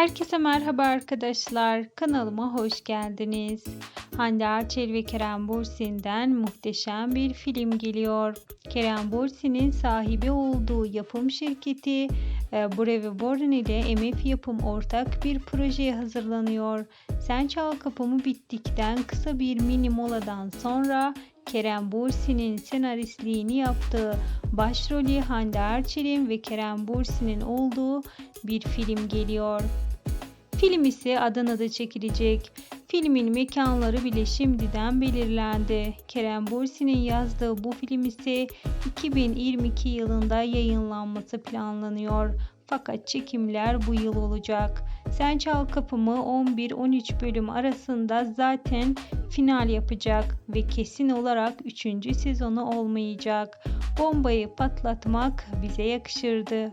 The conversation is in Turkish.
Herkese merhaba arkadaşlar. Kanalıma hoş geldiniz. Hande Erçel ve Kerem Bürsin'den muhteşem bir film geliyor. Kerem Bürsin'in sahibi olduğu yapım şirketi e, Brave Born ile MF Yapım ortak bir projeye hazırlanıyor. Sen Çal Kapımı bittikten kısa bir mini moladan sonra Kerem Bürsin'in senaristliğini yaptığı başrolü Hande Erçel'in ve Kerem Bürsin'in olduğu bir film geliyor. Film ise Adana'da çekilecek. Filmin mekanları bile şimdiden belirlendi. Kerem Bürsin'in yazdığı bu film ise 2022 yılında yayınlanması planlanıyor. Fakat çekimler bu yıl olacak. Sen Çal Kapımı 11-13 bölüm arasında zaten final yapacak ve kesin olarak 3. sezonu olmayacak. Bombayı patlatmak bize yakışırdı.